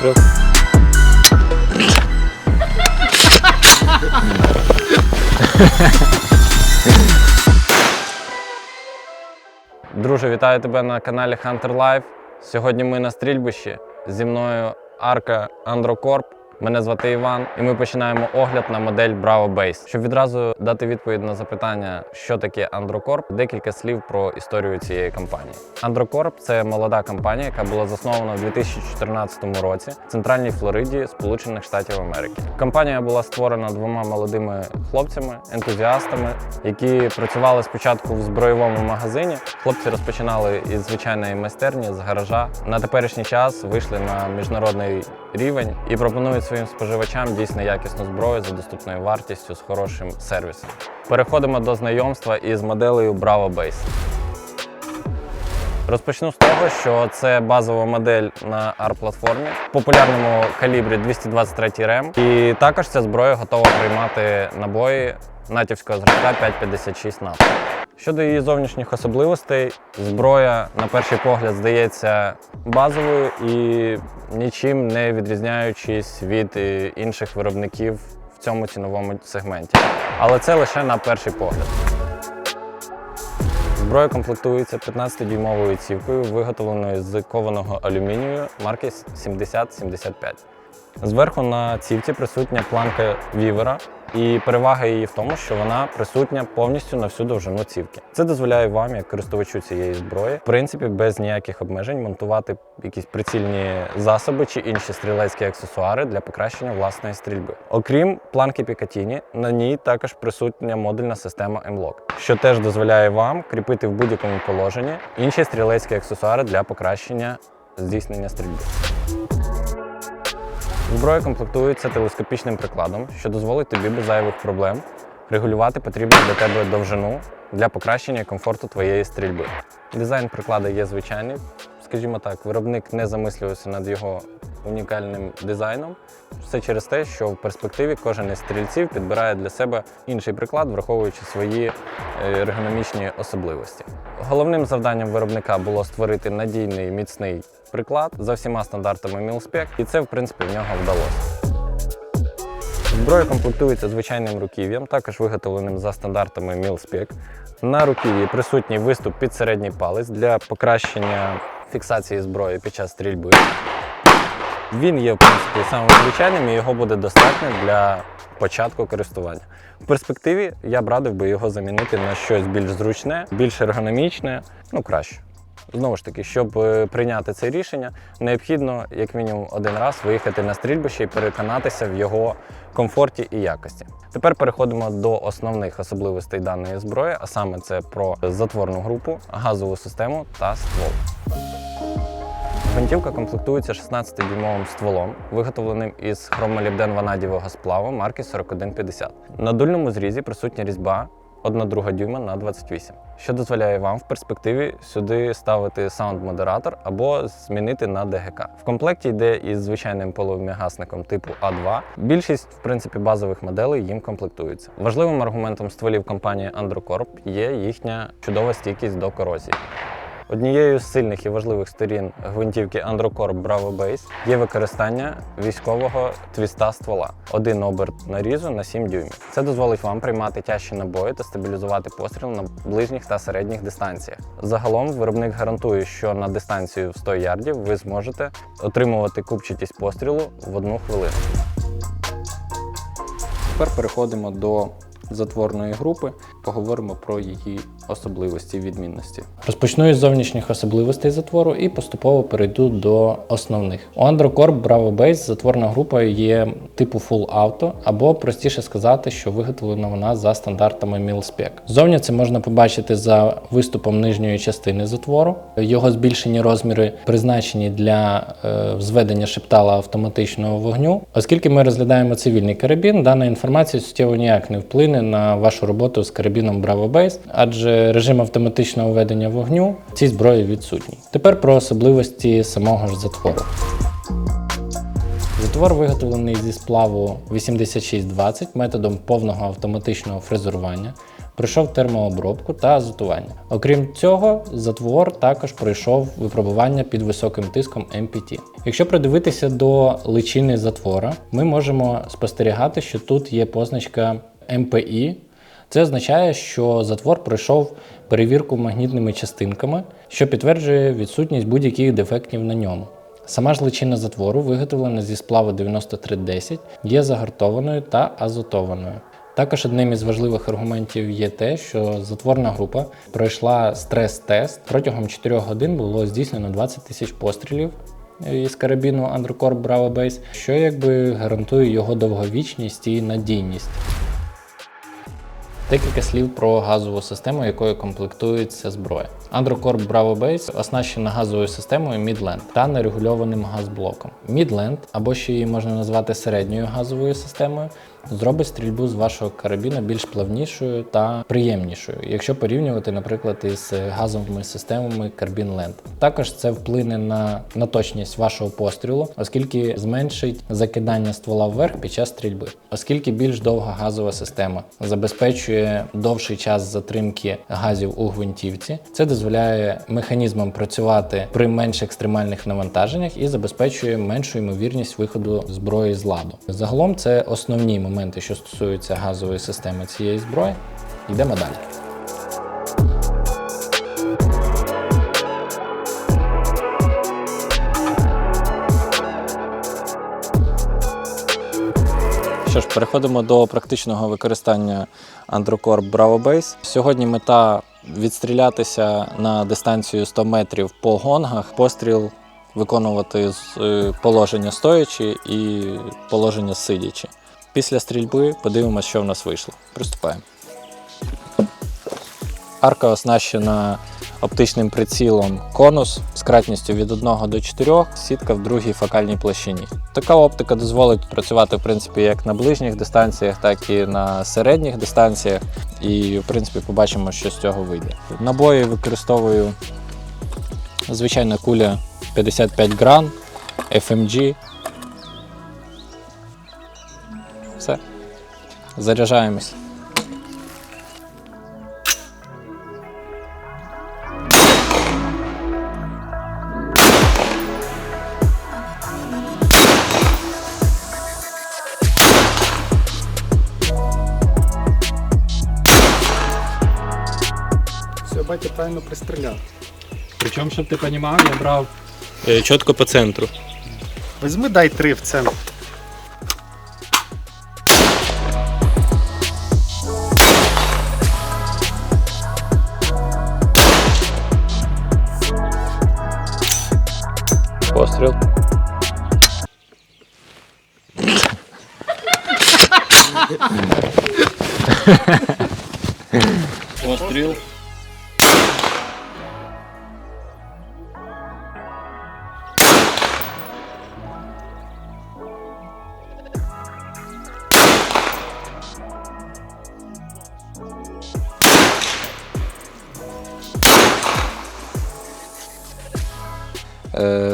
трьох. Друже, вітаю тебе на каналі Hunter Life. Сьогодні ми на стрільбищі. Зі мною арка Androcorp. Мене звати Іван, і ми починаємо огляд на модель Bravo Base. Щоб відразу дати відповідь на запитання, що таке Androcorp, декілька слів про історію цієї компанії. Androcorp – це молода компанія, яка була заснована у 2014 році в центральній Флориді, Сполучених Штатів Америки. Компанія була створена двома молодими хлопцями, ентузіастами, які працювали спочатку в збройовому магазині. Хлопці розпочинали із звичайної майстерні з гаража. На теперішній час вийшли на міжнародний рівень і пропонують своїм споживачам дійсно якісну зброю за доступною вартістю з хорошим сервісом. Переходимо до знайомства із моделею Bravo Base. Розпочну з того, що це базова модель на R-платформі в популярному калібрі 223 РЕМ. І також ця зброя готова приймати набої натівського зразка 556 НАТО. Щодо її зовнішніх особливостей, зброя на перший погляд здається базовою і нічим не відрізняючись від е, інших виробників в цьому ціновому сегменті. Але це лише на перший погляд. Зброя комплектується 15-дюймовою цівкою, виготовленою з кованого алюмінію марки 7075. Зверху на цівці присутня планка вівера, і перевага її в тому, що вона присутня повністю на всю довжину цівки. Це дозволяє вам, як користувачу цієї зброї, в принципі, без ніяких обмежень монтувати якісь прицільні засоби чи інші стрілецькі аксесуари для покращення власної стрільби. Окрім планки Пікатіні, на ній також присутня модульна система M-Lock, що теж дозволяє вам кріпити в будь-якому положенні інші стрілецькі аксесуари для покращення здійснення стрільби. Зброя комплектується телескопічним прикладом, що дозволить тобі без зайвих проблем регулювати потрібну для тебе довжину для покращення комфорту твоєї стрільби. Дизайн приклада є звичайний, скажімо так, виробник не замислювався над його унікальним дизайном. Все через те, що в перспективі кожен із стрільців підбирає для себе інший приклад, враховуючи свої е, ергономічні особливості. Головним завданням виробника було створити надійний міцний приклад за всіма стандартами Мілспек, і це в принципі в нього вдалося. Зброя комплектується звичайним руків'ям, також виготовленим за стандартами Мілспек. На руків'ї присутній виступ під середній палець для покращення фіксації зброї під час стрільби. Він є в принципі самим звичайним і його буде достатньо для початку користування. В перспективі я б радив би його замінити на щось більш зручне, більш ергономічне, ну краще. Знову ж таки, щоб е, прийняти це рішення, необхідно як мінімум один раз виїхати на стрільбище і переконатися в його комфорті і якості. Тепер переходимо до основних особливостей даної зброї, а саме це про затворну групу, газову систему та ствол. Гвинтівка комплектується 16-дюймовим стволом, виготовленим із хромолібден-ванадієвого сплаву марки 4150. На дульному зрізі присутня різьба 1,2 дюйма на 28, що дозволяє вам в перспективі сюди ставити саунд-модератор або змінити на ДГК. В комплекті йде із звичайним полум'ягасником типу А2. Більшість, в принципі, базових моделей їм комплектуються. Важливим аргументом стволів компанії Androcorp є їхня чудова стійкість до корозії. Однією з сильних і важливих сторін гвинтівки Androcorp Bravo Base є використання військового твіста ствола. Один оберт нарізу на 7 дюймів. Це дозволить вам приймати тяжчі набої та стабілізувати постріл на ближніх та середніх дистанціях. Загалом виробник гарантує, що на дистанцію в 100 ярдів ви зможете отримувати купчатість пострілу в одну хвилину. Тепер переходимо до затворної групи, поговоримо про її особливості і відмінності. Розпочну із зовнішніх особливостей затвору і поступово перейду до основних. У Androcorp Bravo Base затворна група є типу Full Auto, або простіше сказати, що виготовлена вона за стандартами MilSpec. Зовні це можна побачити за виступом нижньої частини затвору. Його збільшені розміри призначені для е, зведення шептала автоматичного вогню. Оскільки ми розглядаємо цивільний карабін, дана інформація суттєво ніяк не вплине на вашу роботу з карабіном Bravo Base, адже режим автоматичного ведення вогню в цій зброї відсутній. Тепер про особливості самого ж затвору. Затвор виготовлений зі сплаву 8620 методом повного автоматичного фрезерування, пройшов термообробку та азотування. Окрім цього, затвор також пройшов випробування під високим тиском MPT. Якщо придивитися до личини затвора, ми можемо спостерігати, що тут є позначка MPI Це означає, що затвор пройшов перевірку магнітними частинками, що підтверджує відсутність будь-яких дефектів на ньому. Сама ж личина затвору, виготовлена зі сплаву 9310, є загартованою та азотованою. Також одним із важливих аргументів є те, що затворна група пройшла стрес-тест. Протягом 4 годин було здійснено 20 тисяч пострілів із карабіну Undercorp Bravo Base, що якби гарантує його довговічність і надійність. Декілька слів про газову систему, якою комплектується зброя. Androcorp Bravo Base оснащена газовою системою Midland та нерегульованим газблоком. Midland, або ще її можна назвати середньою газовою системою, зробить стрільбу з вашого карабіна більш плавнішою та приємнішою, якщо порівнювати, наприклад, із газовими системами Carbine Land. Також це вплине на, на точність вашого пострілу, оскільки зменшить закидання ствола вверх під час стрільби, оскільки більш довга газова система забезпечує довший час затримки газів у гвинтівці. Це дозволяє механізмам працювати при менш екстремальних навантаженнях і забезпечує меншу ймовірність виходу зброї з ладу. Загалом це основні моменти, що стосуються газової системи цієї зброї. Йдемо далі. Що ж, переходимо до практичного використання Androcorp Bravo Base. Сьогодні мета відстрілятися на дистанцію 100 метрів по гонгах, постріл виконувати з е, положення стоячи і положення сидячи. Після стрільби подивимося, що в нас вийшло. Приступаємо. Арка оснащена оптичним прицілом конус з кратністю від 1 до 4, сітка в другій фокальній площині. Така оптика дозволить працювати в принципі як на ближніх дистанціях, так і на середніх дистанціях. І в принципі побачимо, що з цього вийде. Набої використовую звичайна куля 55 грам, FMG. Все. Заряджаємось. Батя правильно пристріляв. Причому, щоб ти розумів, я брав Е, чітко по центру. Візьми, дай три в центр. Постріл. Постріл.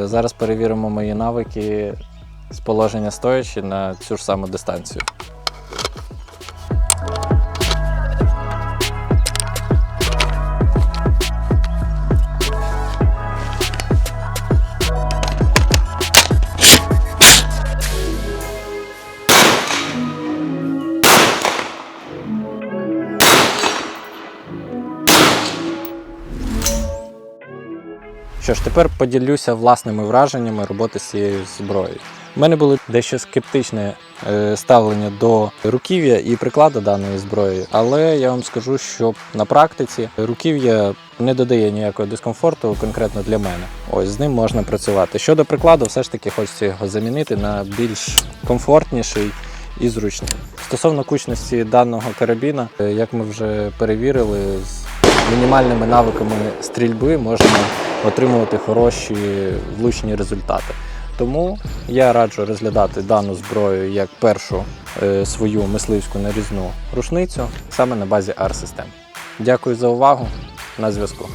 Зараз перевіримо мої навики з положення стоячи на цю ж саму дистанцію. Що ж, тепер поділюся власними враженнями роботи з цією зброєю. У мене було дещо скептичне е, ставлення до руків'я і прикладу даної зброї, але я вам скажу, що на практиці руків'я не додає ніякого дискомфорту конкретно для мене. Ось з ним можна працювати. Щодо прикладу, все ж таки хочеться його замінити на більш комфортніший і зручний. Стосовно кучності даного карабіна, е, як ми вже перевірили, з мінімальними навиками стрільби можна отримувати хороші влучні результати. Тому я раджу розглядати дану зброю як першу е, свою мисливську нарізну рушницю саме на базі R-систем. Дякую за увагу. На зв'язку.